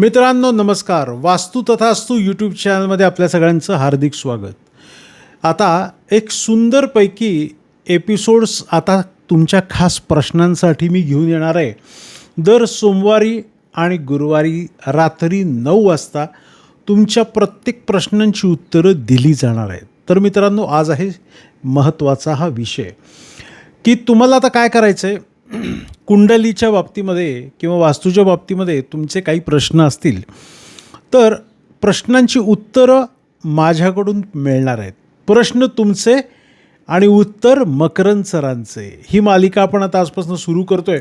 मित्रांनो नमस्कार. वास्तू तथास्तू यूट्यूब चॅनलमध्ये आपल्या सगळ्यांचं हार्दिक स्वागत. आता एक सुंदरपैकी एपिसोड्स आता तुमच्या खास प्रश्नांसाठी मी घेऊन येणार आहे. दर सोमवारी आणि गुरुवारी रात्री नऊ वाजता तुमच्या प्रत्येक प्रश्नांची उत्तरं दिली जाणार आहेत. तर मित्रांनो आज आहे महत्त्वाचा हा विषय. की तुम्हाला आता काय करायचं आहे कुंडलीच्या बाबतीमध्ये किंवा वास्तूच्या बाबतीमध्ये तुमचे काही प्रश्न असतील तर प्रश्नांची उत्तरं माझ्याकडून मिळणार आहेत. प्रश्न तुमचे आणि उत्तर मकरंद सरांचे. ही मालिका आपण आता आजपासून सुरू करतो आहे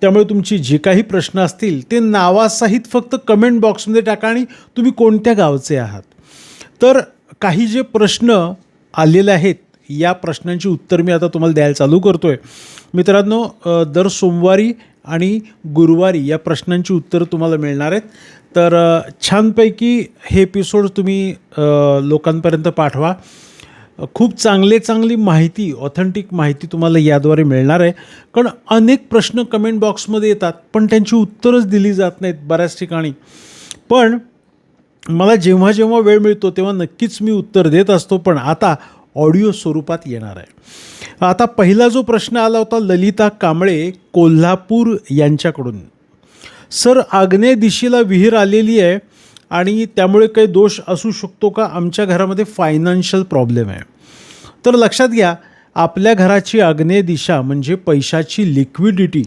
त्यामुळे तुमची जे काही प्रश्न असतील ते नावासहित फक्त कमेंट बॉक्समध्ये टाका आणि तुम्ही कोणत्या गावचे आहात. तर काही जे प्रश्न आलेले आहेत या प्रश्नांची उत्तर मी आता तुम्हाला द्यायला चालू करतो आहे मित्रांनो दर सोमवारी आणि गुरुवारी या प्रश्नांची उत्तरं तुम्हाला मिळणार आहेत. तर छानपैकी हे एपिसोड तुम्ही लोकांपर्यंत पाठवा. खूप चांगले चांगली माहिती ऑथेंटिक माहिती तुम्हाला याद्वारे मिळणार आहे. कारण अनेक प्रश्न कमेंट बॉक्समध्ये येतात पण त्यांची उत्तरच दिली जात नाहीत बऱ्याच ठिकाणी. पण मला जेव्हा जेव्हा वेळ मिळतो तेव्हा नक्कीच मी उत्तर देत असतो. पण आता ऑडिओ स्वरूपात येणार आहे. आता पहिला जो प्रश्न आला होता ललिता कांबळे कोल्हापूर यांच्याकडून. सर आग्नेय दिशेला विहीर आलेली आहे आणि त्यामुळे काही दोष असू शकतो का? आमच्या घरामध्ये फायनान्शियल प्रॉब्लेम आहे. तर लक्षात घ्या आपल्या घराची आग्नेय दिशा म्हणजे पैशाची लिक्विडिटी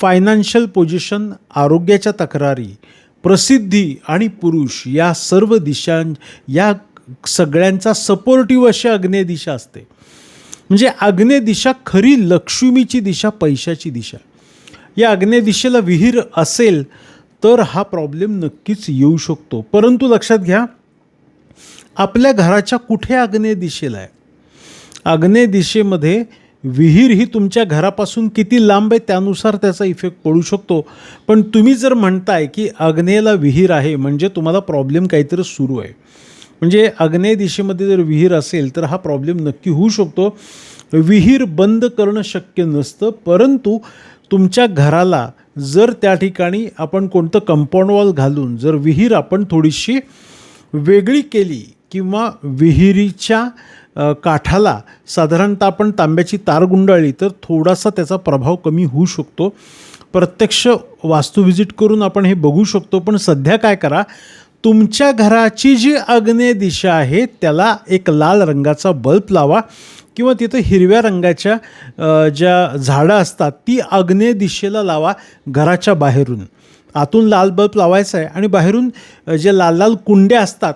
फायनान्शियल पोझिशन आरोग्याच्या तक्रारी प्रसिद्धी आणि पुरुष या सर्व दिशां या सगळ्यांचा सपोर्टिव्ह अशी अग्नेय दिशा असते. म्हणजे अग्नेय दिशा खरी लक्ष्मीची दिशा पैशाची दिशा. या अग्नेय दिशेला विहीर असेल तर हा प्रॉब्लेम नक्कीच येऊ शकतो. परंतु लक्षात घ्या आपल्या घराच्या कुठे आग्नेय दिशेला आहे? आग्नेय दिशेमध्ये विहीर ही तुमच्या घरापासून किती लांब आहे त्यानुसार त्याचा इफेक्ट पडू शकतो. पण तुम्ही जर म्हणताय की आग्नेयला विहीर आहे म्हणजे तुम्हाला प्रॉब्लेम काहीतरी सुरू आहे. म्हणजे आग्नेय दिशेमध्ये जर विहीर असेल तर हा प्रॉब्लेम नक्की होऊ शकतो. विहीर बंद करणं शक्य नसतं परंतु तुमच्या घराला जर त्या ठिकाणी आपण कोणतं कंपाऊंड वॉल घालून जर विहीर आपण थोडीशी वेगळी केली किंवा विहिरीच्या काठाला साधारणतः आपण तांब्याची तार गुंडाळली तर थोडासा त्याचा प्रभाव कमी होऊ शकतो. प्रत्यक्ष वास्तू व्हिजिट करून आपण हे बघू शकतो पण सध्या काय करा तुमच्या घराची जी आग्नेय दिशा आहे त्याला एक लाल रंगाचा बल्ब लावा किंवा तिथं हिरव्या रंगाच्या ज्या झाडं असतात ती आग्नेय दिशेला लावा घराच्या बाहेरून. आतून लाल बल्ब लावायचा आहे आणि बाहेरून जे लाल लाल कुंड्या असतात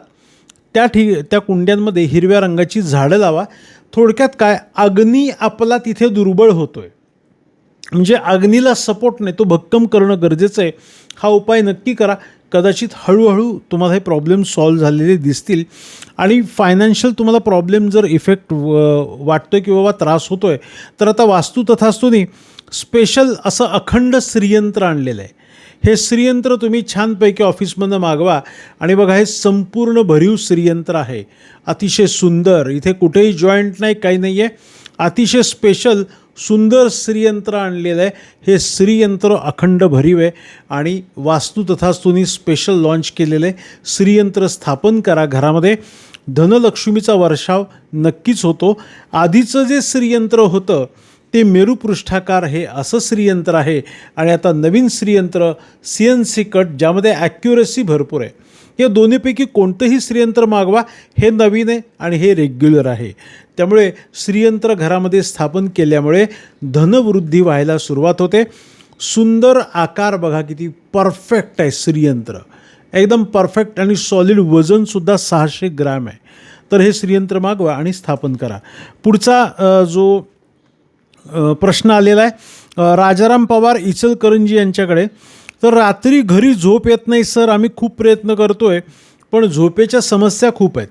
त्या ठी त्या कुंड्यांमध्ये हिरव्या रंगाची झाडं लावा. थोडक्यात काय? अग्नी आपला तिथे दुर्बळ होतो आहे म्हणजे अग्नीला सपोर्ट नाही तो भक्कम करणं गरजेचं आहे. हा उपाय नक्की करा. कदाचित हळूहळू तुम्हाला हे प्रॉब्लेम सॉल्व्ह झालेले दिसतील. आणि फायनान्शियल तुम्हाला प्रॉब्लेम जर इफेक्ट वाटतोय की बाबा त्रास होतो आहे तर आता वास्तू तथास्तूनी स्पेशल असं अखंड श्रीयंत्र आणलेलं आहे. हे श्रीयंत्र तुम्ही छानपैकी ऑफिसमधनं मागवा. आणि बघा हे संपूर्ण भरीव श्रीयंत्र आहे. अतिशय सुंदर. इथे कुठेही जॉईंट नाही काही नाही आहे अतिशय स्पेशल सुंदर श्रीयंत्र आणलेलं आहे. हे श्रीयंत्र अखंड भरीव आहे. आणि वास्तू तथास्तुनी स्पेशल लॉन्च केलेलं आहे. श्रीयंत्र स्थापन करा घरामध्ये. धनलक्ष्मीचा वर्षाव नक्कीच होतो. आधीचं जे श्रीयंत्र होतं ते मेरुपृष्ठाकार हे असं श्रीयंत्र आहे. आणि आता नवीन श्रीयंत्र सी एन सी कट ज्यामध्ये ॲक्युरसी भरपूर आहे. या दोन्हीपैकी कोणतंही श्रीयंत्र मागवा. हे नवीन आहे आणि हे रेग्युलर आहे. त्यामुळे श्रीयंत्र घरामध्ये स्थापन केल्यामुळे धनवृद्धी व्हायला सुरुवात होते. सुंदर आकार बघा किती परफेक्ट आहे श्रीयंत्र. एकदम परफेक्ट आणि सॉलिड वजनसुद्धा सहाशे ग्रॅम आहे. तर हे श्रीयंत्र मागवा आणि स्थापन करा. पुढचा जो प्रश्न आलेला आहे राजाराम पवार इचलकरंजी यांच्याकडे तर रात्री घरी झोप येत नाही सर आम्ही खूप प्रयत्न करतो आहे पण झोपेच्या समस्या खूप आहेत.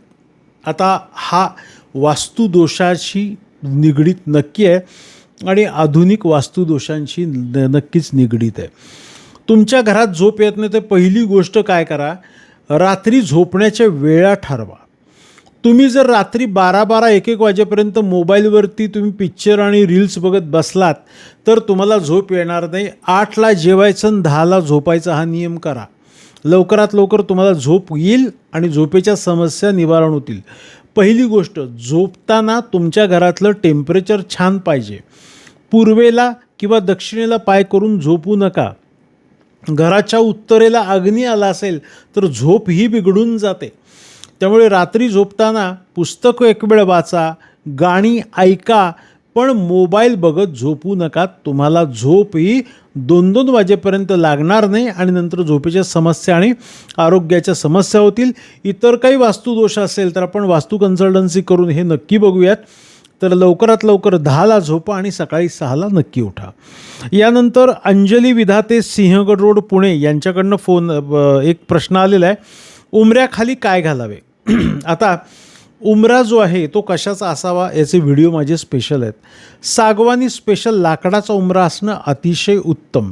आता हा वास्तुदोषाशी निगडीत नक्की आहे आणि आधुनिक वास्तुदोषांशी न नक्कीच निगडीत आहे. तुमच्या घरात झोप येत नाही तर पहिली गोष्ट काय करा? रात्री झोपण्याच्या वेळा ठरवा. तुम्ही जर रात्री बारा बारा एक एक वाजेपर्यंत मोबाईलवरती तुम्ही पिक्चर आणि रील्स बघत बसलात तर तुम्हाला झोप येणार नाही. आठला जेवायचं आणि दहाला झोपायचा हा नियम करा. लवकरात लवकर तुम्हाला झोप येईल आणि झोपेच्या समस्या निवारण होतील. पहिली गोष्ट झोपताना तुमच्या घरातलं टेम्परेचर छान पाहिजे. पूर्वेला किंवा दक्षिणेला पाय करून झोपू नका. घराच्या उत्तरेला अग्नी आला असेल तर झोप ही बिघडून जाते. त्यामुळे रात्री झोपताना पुस्तक एक वेळ वाचा गाणी ऐका पण मोबाईल बघत झोपू नका. तुम्हाला झोप ही दोन दोन वाजेपर्यंत लागणार नाही आणि नंतर झोपेच्या समस्या आणि आरोग्याच्या समस्या होतील. इतर काही वास्तुदोष असेल तर आपण वास्तू कन्सल्टन्सी करून हे नक्की बघूयात. तर लवकरात लवकर दहाला झोपा आणि सकाळी सहाला नक्की उठा. यानंतर अंजली विधाते सिंहगड रोड पुणे यांच्याकडनं फोन एक प्रश्न आलेला आहे. उमऱ्याखाली काय घालावे? आता उमरा जो आहे तो कशाचा असावा याचे व्हिडिओ माझे स्पेशल आहेत. सागवानी स्पेशल लाकडाचा उमरा असणं अतिशय उत्तम.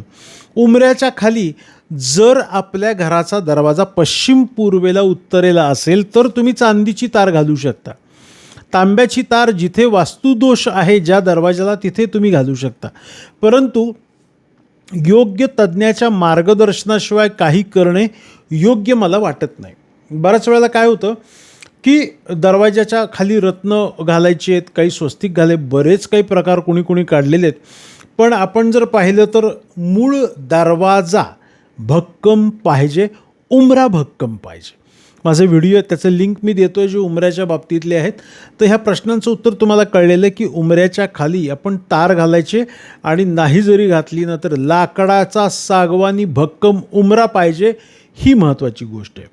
उमऱ्याच्या खाली जर आपल्या घराचा दरवाजा पश्चिम पूर्वेला उत्तरेला असेल तर तुम्ही चांदीची तार घालू शकता. तांब्याची तार जिथे वास्तुदोष आहे ज्या दरवाजाला तिथे तुम्ही घालू शकता. परंतु योग्य तज्ज्ञाच्या मार्गदर्शनाशिवाय काही करणे योग्य मला वाटत नाही. बऱ्याच वेळेला काय होतं की दरवाजाच्या खाली रत्न घालायचे आहेत काही स्वस्तिक घाले बरेच काही प्रकार कोणी कोणी काढलेले आहेत. पण आपण जर पाहिलं तर मूळ दरवाजा भक्कम पाहिजे उमरा भक्कम पाहिजे. माझे व्हिडिओ आहेत त्याचं लिंक मी देतो आहे जे उमऱ्याच्या बाबतीतले आहेत. तर ह्या प्रश्नांचं उत्तर तुम्हाला कळलेलं आहे की उमऱ्याच्या खाली आपण तार घालायचे आणि नाही जरी घातली ना तर लाकडाचा सागवानी भक्कम उमरा पाहिजे ही महत्त्वाची गोष्ट आहे.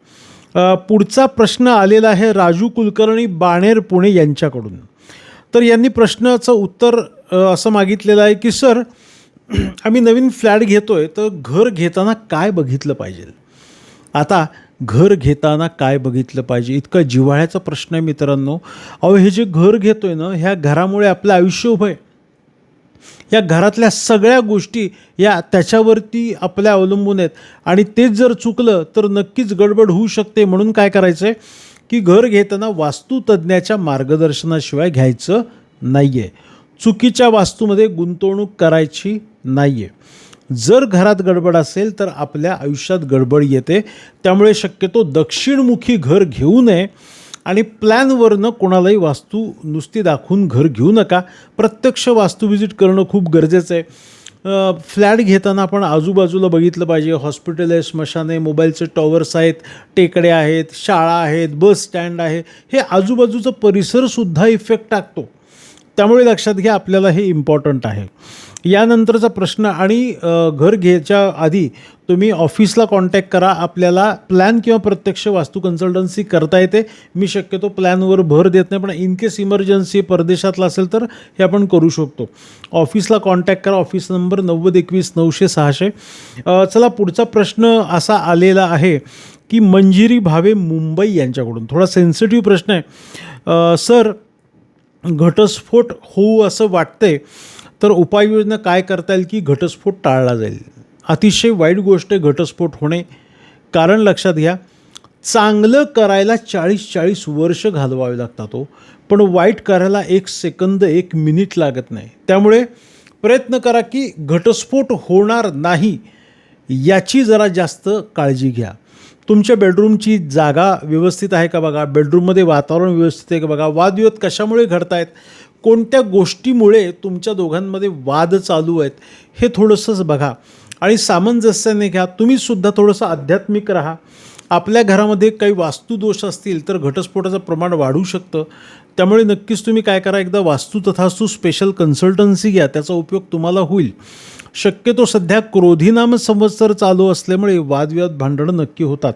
पुढचा प्रश्न आलेला आहे राजू कुलकर्णी बाणेर पुणे यांच्याकडून. तर यांनी प्रश्नाचं उत्तर असं मागितलेलं आहे की सर आम्ही नवीन फ्लॅट घेतो आहे तर घर घेताना काय बघितलं पाहिजे? आता घर घेताना काय बघितलं पाहिजे? इतका जिव्हाळ्याचा प्रश्न आहे मित्रांनो. अहो हे जे घर घेतो आहे ना ह्या घरामुळे आपलं आयुष्य उभं आहे. या घरातल्या सगळ्या गोष्टी या त्याच्यावरती आपल्या अवलंबून आहेत. आणि तेच जर चुकलं तर नक्कीच गडबड होऊ शकते. म्हणून काय करायचं आहे की घर घेताना वास्तुतज्ञाच्या मार्गदर्शनाशिवाय घ्यायचं नाही आहे चुकीच्या वास्तूमध्ये गुंतवणूक करायची नाही आहे जर घरात गडबड असेल तर आपल्या आयुष्यात गडबड येते. त्यामुळे शक्यतो दक्षिणमुखी घर घेऊ नये. आणि प्लॅनवरनं कोणालाही वास्तू नुसती दाखवून घर घेऊ नका. प्रत्यक्ष वास्तू व्हिजिट करणं खूप गरजेचं आहे. फ्लॅट घेताना आपण आजूबाजूला बघितलं पाहिजे. हॉस्पिटल आहे स्मशान आहे मोबाईलचे टॉवर्स आहेत टेकडे आहेत शाळा आहेत बस स्टँड आहे. हे आजूबाजूचा परिसरसुद्धा इफेक्ट टाकतो. त्यामुळे लक्षात घ्या आपल्याला हे इम्पॉर्टंट आहे. यानंतरचा प्रश्न आणि घर घ्यायच्या आधी तुम्ही ऑफिसला कॉन्टॅक्ट करा. आपल्याला प्लॅन किंवा प्रत्यक्ष वास्तू कन्सल्टन्सी करता येते. मी शक्यतो प्लॅनवर भर देत नाही पण इन केस इमर्जन्सी परदेशातला असेल तर हे आपण करू शकतो. ऑफिसला कॉन्टॅक्ट करा. ऑफिस नंबर नव्वद एकवीस नऊशे सहाशे. चला पुढचा प्रश्न असा आलेला आहे की मंजिरी भावे मुंबई यांच्याकडून. थोडा सेन्सिटिव्ह प्रश्न आहे. सर घटस्फोट होऊ असं वाटतंय. तर उपाययोजना काय करता येईल की घटस्फोट टाळला जाईल. अतिशय वाईट गोष्ट आहे घटस्फोट होणे. कारण लक्षात घ्या चांगलं करायला चाळीस चाळीस वर्ष घालवावे लागतात हो. पण वाईट करायला एक सेकंद एक मिनिट लागत नाही. त्यामुळे प्रयत्न करा की घटस्फोट होणार नाही याची जरा जास्त काळजी घ्या. तुमच्या बेडरूमची जागा व्यवस्थित आहे का बघा? बेडरूममध्ये वातावरण व्यवस्थित आहे का बघा? वादविवाद कशामुळे घडत आहेत कोणत्या गोष्टीमुळे तुमच्या दोघांमध्ये वाद चालू आहेत हे थोडंसंच बघा. आणि सामंजस्याने घ्या तुम्हीसुद्धा थोडंसं आध्यात्मिक राहा. आपल्या घरामध्ये काही वास्तुदोष असतील तर घटस्फोटाचं प्रमाण वाढू शकतं. त्यामुळे नक्कीच तुम्ही काय करा एकदा वास्तू तथास्तू स्पेशल कन्सल्टन्सी घ्या त्याचा उपयोग तुम्हाला होईल. शक्यतो सध्या क्रोधीनाम संवत्सर चालू असल्यामुळे वादविवाद भांडणं नक्की होतात.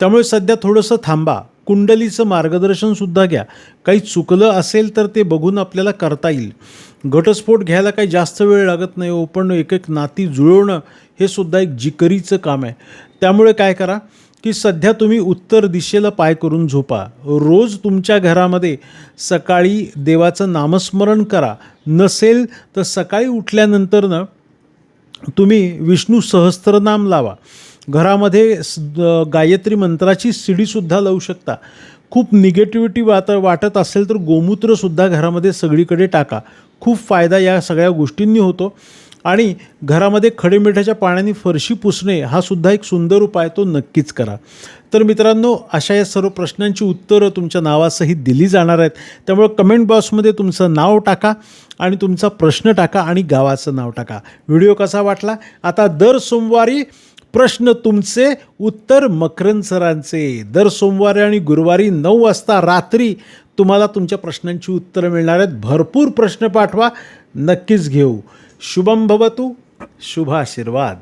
त्यामुळे सध्या थोडंसं थांबा. कुंडलीचं मार्गदर्शनसुद्धा घ्या. काही चुकलं असेल तर ते बघून आपल्याला करता येईल. घटस्फोट घ्यायला काही जास्त वेळ लागत नाही हो पण एक एक नाती जुळवणं हे सुद्धा एक जिकरीचं काम आहे. त्यामुळे काय करा की सध्या तुम्ही उत्तर दिशेला पाय करून झोपा. रोज तुमच्या घरामध्ये सकाळी देवाचं नामस्मरण करा. नसेल तर सकाळी उठल्यानंतरनं तुम्ही विष्णू सहस्त्रनाम लावा. घरामध्ये गायत्री मंत्राची शिडीसुद्धा लावू शकता. खूप निगेटिव्हिटी वाट वाटत असेल तर गोमूत्रसुद्धा घरामध्ये सगळीकडे टाका. खूप फायदा या सगळ्या गोष्टींनी होतो. आणि घरामध्ये खडेमिठाच्या पाण्याने फरशी पुसणे हा सुद्धा एक सुंदर उपाय तो नक्कीच करा. तर मित्रांनो अशा या सर्व प्रश्नांची उत्तरं तुमच्या नावासहित दिली जाणार आहेत. त्यामुळे कमेंट बॉक्समध्ये तुमचं नाव टाका आणि तुमचा प्रश्न टाका आणि गावाचं नाव टाका. व्हिडिओ कसा वाटला? आता दर सोमवारी प्रश्न तुमचे उत्तर मकरंद सरांचे. दर सोमवारी आणि गुरुवारी नऊ वाजता रात्री तुम्हाला तुमच्या प्रश्नांची उत्तरं मिळणार आहेत. भरपूर प्रश्न पाठवा नक्कीच घेऊ. शुभम भवतू शुभ आशीर्वाद.